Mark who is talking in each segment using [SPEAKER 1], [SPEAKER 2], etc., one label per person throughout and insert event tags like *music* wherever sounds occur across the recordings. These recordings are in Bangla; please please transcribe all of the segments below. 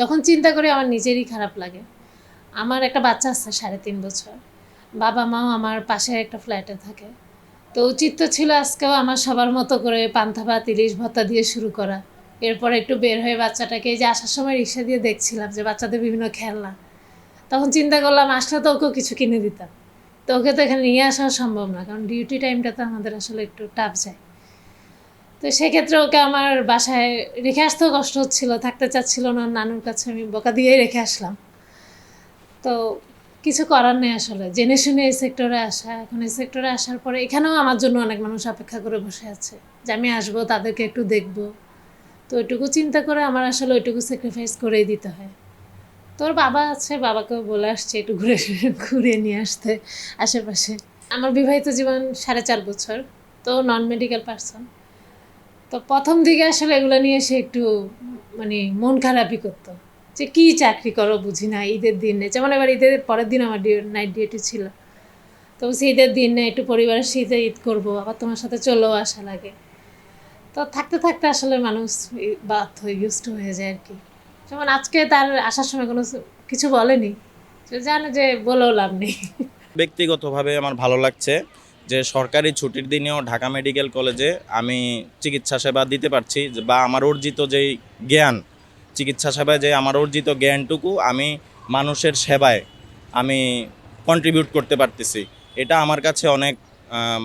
[SPEAKER 1] যখন চিন্তা করি আমার নিজেরই খারাপ লাগে। আমার একটা বাচ্চা আছে, সাড়ে তিন বছর। বাবা মাও আমার পাশে একটা ফ্ল্যাটে থাকে। তো উচিত তো ছিল আজকেও আমার সবার মতো করে পান্থা ভাত, ইলিশ ভত্তা দিয়ে শুরু করা। এরপর একটু বের হয়ে বাচ্চাটাকে এই যে আসার সময় রিক্সা দিয়ে দেখছিলাম যে বাচ্চাদের বিভিন্ন খেলনা। তখন চিন্তা করলাম, আসলে তো ওকেও কিছু কিনে দিতাম। তো ওকে তো এখানে নিয়ে আসা সম্ভব না, কারণ ডিউটি টাইমটা তো আমাদের আসলে একটু টাফ যায়। তো সেক্ষেত্রে ওকে আমার বাসায় রেখে আসতেও কষ্ট হচ্ছিল, থাকতে চাচ্ছিল না নানুর কাছে আমি বকা দিয়েই রেখে আসলাম। তো কিছু করার নেই আসলে, জেনে শুনে এই সেক্টরে আসা। এখন এই সেক্টরে আসার পরে এখানেও আমার জন্য অনেক মানুষ অপেক্ষা করে বসে আছে। যে আমি আসব, তাদেরকে একটু দেখব। তো ওইটুকু চিন্তা করে আমার আসলে ওইটুকু স্যাক্রিফাইস করেই দিতে হয়। তোর বাবা আছে, বাবাকেও বলে আসছে একটু ঘুরে *laughs* ঘুরে নিয়ে আসতে আশেপাশে। আমার বিবাহিত জীবন সাড়ে চার বছর। তো নন মেডিকেল পার্সন তো প্রথম দিকে আসলে এগুলো নিয়ে সে একটু মানে মন খারাপই করতো। যে কি চাকরি করো বুঝি না, ঈদের দিনে যেমন এবার ঈদের পরের দিন আমার নাইট ডিউটি ছিল। তো বলছি, ঈদের দিনে একটু পরিবারের সাথে ঈদ করব, আবার তোমার সাথে চলেও আসা লাগে। তো থাকতে থাকতে আসলে মানুষ বাধ্য ইউজ হয়ে যায় আর কি। যেমন আজকে তার আসার সময় কোনো কিছু বলেনি। জানে যে বলেও লাভ নেই।
[SPEAKER 2] ব্যক্তিগতভাবে আমার ভালো লাগছে। যে সরকারি ছুটির দিনেও ঢাকা মেডিকেল কলেজে আমি চিকিৎসা সেবা দিতে পারছি, বা আমার অর্জিত যেই জ্ঞান, চিকিৎসা সেবায় যে আমার অর্জিত জ্ঞানটুকু আমি মানুষের সেবায় আমি কন্ট্রিবিউট করতে পারতেছি। এটা আমার কাছে অনেক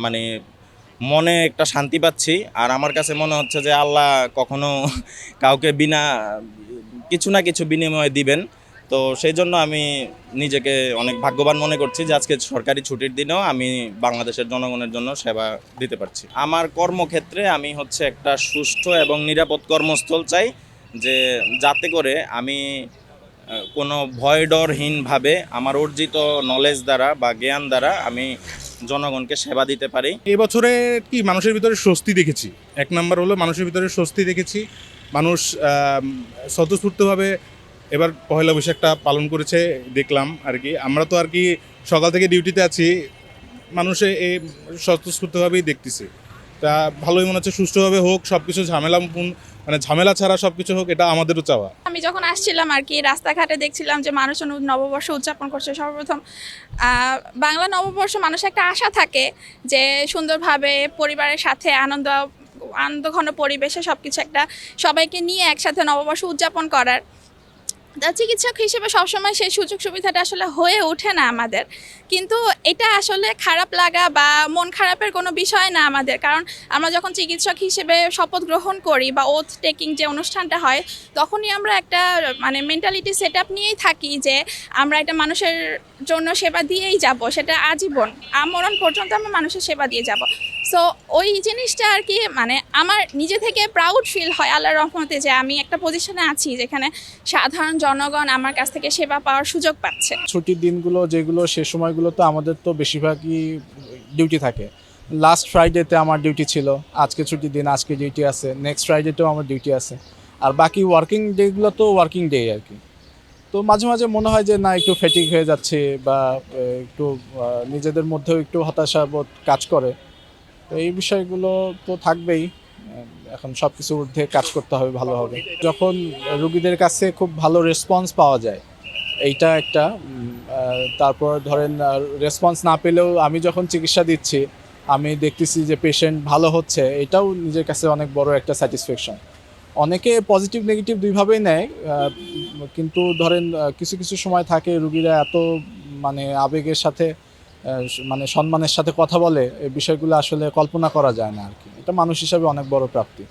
[SPEAKER 2] মানে মনে একটা শান্তি পাচ্ছি, আর আমার কাছে মনে হচ্ছে যে আল্লাহ কখনো *laughs* কাউকে বিনা, কিছু না কিছু বিনিময়ে দিবেন। তো সেই জন্য আমি নিজেকে অনেক ভাগ্যবান মনে করছি যে আজকে সরকারি ছুটির দিনেও আমি বাংলাদেশের জনগণের জন্য সেবা দিতে পারছি। আমার কর্মক্ষেত্রে আমি হচ্ছে একটা সুষ্ঠু এবং নিরাপদ কর্মস্থল চাই যে যাতে করে আমি কোনো ভয় ডরহীনভাবে আমার অর্জিত নলেজ দ্বারা বা জ্ঞান দ্বারা আমি জনগণকে সেবা দিতে পারি।
[SPEAKER 3] এবছরে কি মানুষের ভিতরে স্বস্তি দেখেছি? এক নম্বর হলো মানুষের ভিতরে স্বস্তি দেখেছি। মানুষ স্বতঃস্ফূর্তভাবে এবার পয়লা বৈশাখটা পালন করেছে, দেখলাম আর কি। আমরা তো আর কি সকাল থেকে ডিউটিতে আছি, মানুষে এই স্বতঃস্ফূর্তভাবেই দেখতেছি। তা ভালোই মনে হচ্ছে, সুষ্ঠুভাবে হোক সব কিছু ঝামেলা মানে ঝামেলা ছাড়া সব কিছু হোক, এটা আমাদেরও চাওয়া।
[SPEAKER 4] আমি যখন আসছিলাম আর কি, রাস্তাঘাটে দেখছিলাম যে মানুষজন নববর্ষ উদযাপন করছে সর্বপ্রথম। বাংলা নববর্ষ মানুষ একটা আশা থাকে যে সুন্দরভাবে পরিবারের সাথে আনন্দ, আনন্দঘন পরিবেশে সব কিছু একটা সবাইকে নিয়ে একসাথে নববর্ষ উদযাপন করার। চিকিৎসক হিসেবে সবসময় সেই সুযোগ সুবিধাটা আসলে হয়ে ওঠে না আমাদের। কিন্তু এটা আসলে খারাপ লাগা বা মন খারাপের কোনো বিষয় না আমাদের। কারণ আমরা যখন চিকিৎসক হিসেবে শপথ গ্রহণ করি বা ওথ টেকিং যে অনুষ্ঠানটা হয়, তখনই আমরা একটা মানে মেন্টালিটি সেট আপ নিয়েই থাকি যে আমরা এটা মানুষের জন্য সেবা দিয়েই যাব, সেটা আজীবন। আমরণ পর্যন্ত আমরা মানুষের সেবা দিয়ে যাব। সো ওই জিনিসটা আর কি মানে আমার নিজে থেকে প্রাউড ফিল হয় আল্লাহর রহমতে যে আমি একটা পজিশনে আছি যেখানে সাধারণ জনগণ আমার কাছ থেকে সেবা পাওয়ার সুযোগ পাচ্ছে।
[SPEAKER 5] ছুটির দিনগুলো যেগুলো, সে সময়গুলো তো আমাদের তো বেশিরভাগই ডিউটি থাকে। লাস্ট ফ্রাইডেতে আমার ডিউটি ছিল, আজকে ছুটির দিন, আজকে ডিউটি আছে নেক্সট ফ্রাইডেতেও আমার ডিউটি আছে। আর বাকি ওয়ার্কিং ডেগুলো তো ওয়ার্কিং ডে আর কি। তো মাঝে মাঝে মনে হয় যে, না, একটু ফেটিক হয়ে যাচ্ছে বা একটু নিজেদের মধ্যেও একটু হতাশা বোধ কাজ করে। এই বিষয়গুলো তো থাকবেই। এখন সব কিছু ঊর্ধ্বে কাজ করতে হবে ভালোভাবে। যখন রুগীদের কাছে খুব ভালো রেসপন্স পাওয়া যায়, এইটা একটা তারপর ধরেন রেসপন্স না পেলেও আমি যখন চিকিৎসা দিচ্ছি, আমি দেখতেছি যে পেশেন্ট ভালো হচ্ছে, এটাও নিজের কাছে অনেক বড় একটা স্যাটিসফ্যাকশন। অনেকে পজিটিভ, নেগেটিভ দুইভাবেই নেয় কিন্তু ধরেন কিছু কিছু সময় থাকে রুগীরা এত মানে আবেগের সাথে মানে সম্মানের সাথে কথা বলে এই বিষয়গুলো আসলে কল্পনা করা যায় না আর কি। এটা মানুষ হিসাবে অনেক বড় প্রাপ্তি।